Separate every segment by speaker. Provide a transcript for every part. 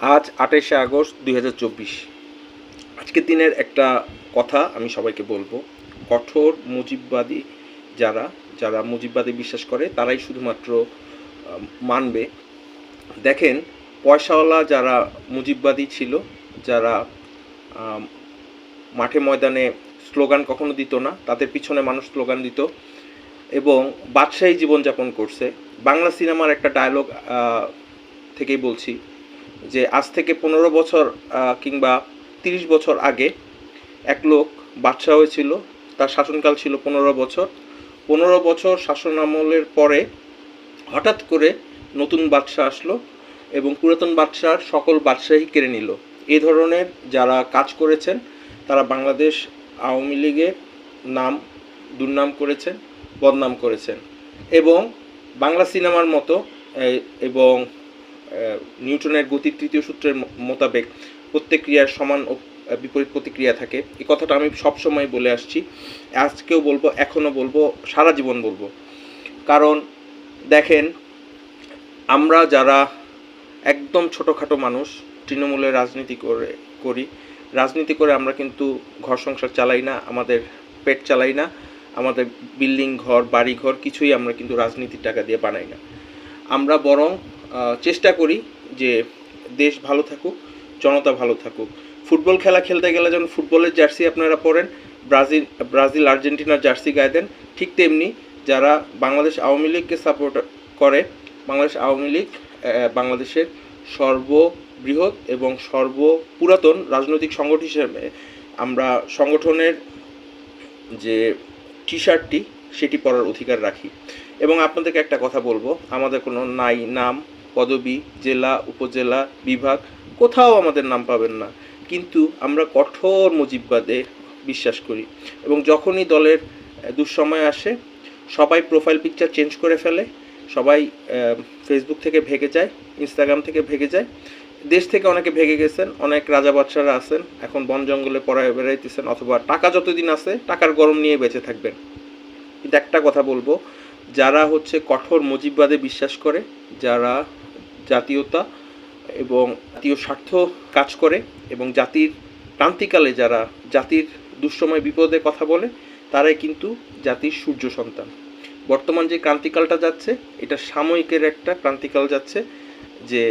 Speaker 1: আজ আঠাশে আগস্ট দুই হাজার চব্বিশ। আজকের দিনের একটা কথা আমি সবাইকে বলব। কঠোর মুজিববাদী যারা যারা মুজিববাদী বিশ্বাস করে, তারাই শুধুমাত্র মানবে। দেখেন, পয়সাওয়ালা যারা মুজিববাদী ছিল, যারা মাঠে ময়দানে স্লোগান কখনো দিত না, তাদের পিছনে মানুষ স্লোগান দিত এবং বাদশাহী জীবনযাপন করছে। বাংলা সিনেমার একটা ডায়লগ থেকেই বলছি যে আজ থেকে পনেরো বছর কিংবা তিরিশ বছর আগে এক লোক বাদশাহ হয়েছিল তার শাসনকাল ছিল পনেরো বছর। পনেরো বছর শাসন আমলের পরে হঠাৎ করে নতুন বাদশাহ আসলো এবং পুরাতন বাদশার সকল বাদশাহী কেড়ে নিল। এ ধরনের যারা কাজ করেছেন, তারা বাংলাদেশ আওয়ামী লীগের নাম দুর্নাম করেছেন, বদনাম করেছেন এবং বাংলা সিনেমার মতো এবং নিউটনের গতির তৃতীয় সূত্রের মোতাবেক প্রত্যেক ক্রিয়ার সমান বিপরীত প্রতিক্রিয়া থাকে। এই কথাটা আমি সবসময় বলে আসছি। আজকেও বলব এখনও বলব, সারা জীবন বলব। কারণ দেখেন, আমরা যারা একদম ছোটোখাটো মানুষ, তৃণমূলে রাজনীতি করে, করি, রাজনীতি করে আমরা কিন্তু ঘর সংসার চালাই না, আমাদের পেট চালাই না, আমাদের বিল্ডিং ঘর বাড়ি ঘর কিছুই আমরা কিন্তু রাজনীতির টাকা দিয়ে বানাই না। আমরা বরং চেষ্টা করি যে দেশ ভালো থাকুক, জনতা ভালো থাকুক। ফুটবল খেলা খেলতে গেলে যেমন ফুটবলের জার্সি আপনারা পরেন, ব্রাজিল ব্রাজিল, আর্জেন্টিনার জার্সি গায়ে দেন, ঠিক তেমনি যারা বাংলাদেশ আওয়ামী লীগকে সাপোর্ট করে, বাংলাদেশ আওয়ামী লীগ বাংলাদেশের সর্ববৃহৎ এবং সর্বপুরাতন রাজনৈতিক সংগঠন হিসেবে আমরা সংগঠনের যে টি শার্টটি সেটি পরার অধিকার রাখি। এবং আপনাদেরকে একটা কথা বলব, আমাদের কোনো নাই নাম পদবি, জেলা, উপজেলা, বিভাগ, কোথাও আমাদের নাম পাবেন না। কিন্তু আমরা কঠোর মুজিববাদে বিশ্বাস করি এবং যখনই দলের দুঃসময় আসে, সবাই প্রোফাইল পিকচার চেঞ্জ করে ফেলে, সবাই ফেসবুক থেকে ভেগে যায় ইনস্টাগ্রাম থেকে ভেগে যায়। দেশ থেকে অনেকে ভেগে গেছেন, অনেক রাজা বাদশারা আছেন, এখন বন জঙ্গলে পড়ায় বেড়াইতেছেন, অথবা টাকা যতদিন আছে, টাকার গরম নিয়ে বেঁচে থাকবেন। কিন্তু একটা কথা বলব, যারা হচ্ছে কঠোর মুজিববাদে বিশ্বাস করে, যারা জাতীয়তা এবং জাতীয় স্বার্থ কাজ করে এবং জাতির ক্রান্তিকালে যারা জাতির দুঃসময় বিপদে কথা বলে, তারাই কিন্তু জাতির সূর্য সন্তান। বর্তমান যে ক্রান্তিকালটা যাচ্ছে, এটা সাময়িকের একটা ক্রান্তিকাল যাচ্ছে যে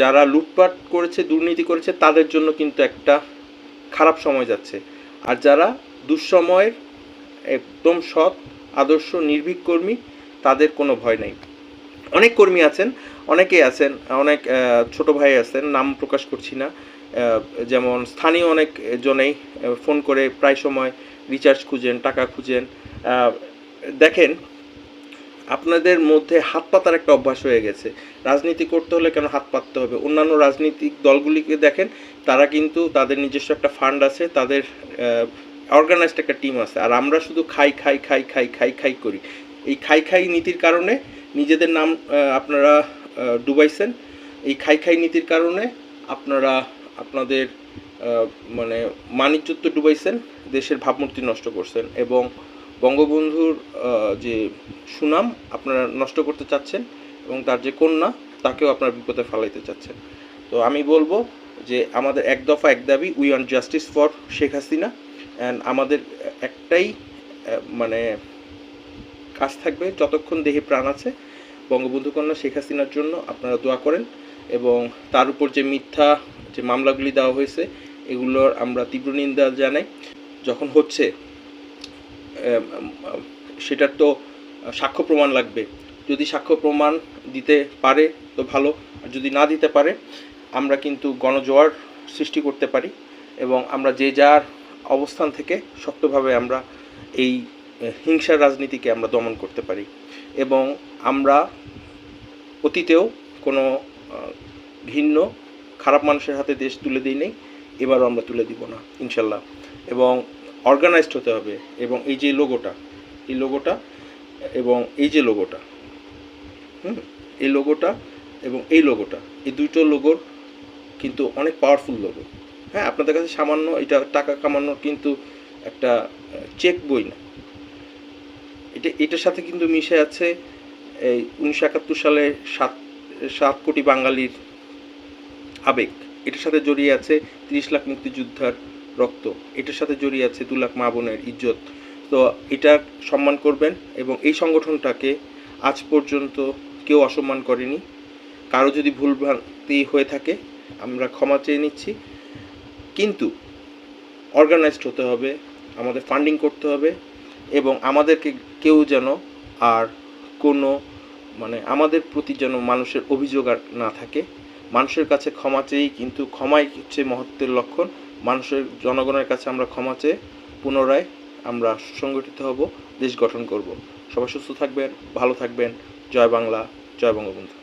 Speaker 1: যারা লুটপাট করেছে, দুর্নীতি করেছে, তাদের জন্য কিন্তু একটা খারাপ সময় যাচ্ছে। আর যারা দুঃসময়ের একদম সৎ, আদর্শ, নির্ভীক কর্মী, তাদের কোনো ভয় নাই। অনেক কর্মী আছেন, অনেকেই আছেন, অনেক ছোট ভাই আছেন, নাম প্রকাশ করছি না। যেমন স্থানীয় অনেক জনেই ফোন করে প্রায় সময় রিচার্জ খুঁজেন, টাকা খুঁজেন। দেখেন, আপনাদের মধ্যে হাত পাতার একটা অভ্যাস হয়ে গেছে। রাজনীতি করতে হলে কেন হাত পাততে হবে? অন্যান্য রাজনৈতিক দলগুলিকে দেখেন, তারা কিন্তু তাদের নিজস্ব একটা ফান্ড আছে, তাদের অর্গানাইজড একটা টিম আছে। আর আমরা শুধু খাই খাই খাই খাই খাই খাই করি। এই খাই খাই নীতির কারণে নিজেদের নাম আপনারা ডুবাইছেন। এই খাই খাই নীতির কারণে আপনারা, আপনাদের মানে মানিজ্যত্ব ডুবাইছেন, দেশের ভাবমূর্তি নষ্ট করছেন এবং বঙ্গবন্ধুর যে সুনাম আপনারা নষ্ট করতে চাচ্ছেন এবং তার যে কন্যা, তাকেও আপনারা বিপদে ফেলাইতে চাচ্ছেন। তো আমি বলব যে আমাদের এক দফা এক দাবি we want justice for Sheikh Hasina and আমাদের একটাই মানে কাজ থাকবে, যতক্ষণ দেহে প্রাণ আছে, বঙ্গবন্ধু কন্যা শেখ হাসিনার জন্য আপনারা দোয়া করেন এবং তার উপর যে মিথ্যা যে মামলাগুলি দেওয়া হয়েছে, এগুলোর আমরা তীব্র নিন্দা জানাই। যখন হচ্ছে সেটার তো সাক্ষ্য প্রমাণ লাগবে। যদি সাক্ষ্য প্রমাণ দিতে পারে তো ভালো, আর যদি না দিতে পারে, আমরা কিন্তু গণজোয়ার সৃষ্টি করতে পারি এবং আমরা যে যার অবস্থান থেকে শক্তভাবে আমরা এই হিংসার রাজনীতিকে আমরা দমন করতে পারি। এবং আমরা অতীতেও কোনো ঘৃণ্য খারাপ মানুষের হাতে দেশ তুলে দিই নেই, এবারও আমরা তুলে দিব না, ইনশাল্লাহ। এবং অর্গানাইজড হতে হবে, এবং এই যে লোগোটা, এই লোগোটা এবং এই যে লোগোটা, হুম, এই লোগোটা এবং এই লোগোটা, এই দুটো লোগোর কিন্তু অনেক পাওয়ারফুল লোগো হ্যাঁ আপনাদের কাছে সামান্য, এটা টাকা কামানোর কিন্তু একটা চেক বই না। এটা এটার সাথে কিন্তু মিশে আছে, এই উনিশশো একাত্তর সালে সাত সাত কোটি বাঙালির আবেগ। এটার সাথে জড়িয়ে আছে তিরিশ লাখ মুক্তিযোদ্ধার রক্ত। এটার সাথে জড়িয়ে আছে দু লাখ মা বোনের ইজ্জত। তো এটা সম্মান করবেন এবং এই সংগঠনটাকে আজ পর্যন্ত কেউ অসম্মান করেনি। কারও যদি ভুল ভ্রান্তি হয়ে থাকে, আমরা ক্ষমা চেয়ে নিচ্ছি। কিন্তু অর্গানাইজড হতে হবে, আমাদের ফান্ডিং করতে হবে এবং আমাদেরকে কেউ যেন আর কোনো মানে আমাদের প্রতি যেন মানুষের অভিযোগ আর না থাকে। মানুষের কাছে ক্ষমা চেয়েই কিন্তু ক্ষমাই হচ্ছে মহত্বের লক্ষণ। মানুষের, জনগণের কাছে আমরা ক্ষমা চেয়ে পুনরায় আমরা সুসংগঠিত হব, দেশ গঠন করব। সবাই সুস্থ থাকবেন, ভালো থাকবেন। জয় বাংলা, জয় বঙ্গবন্ধু।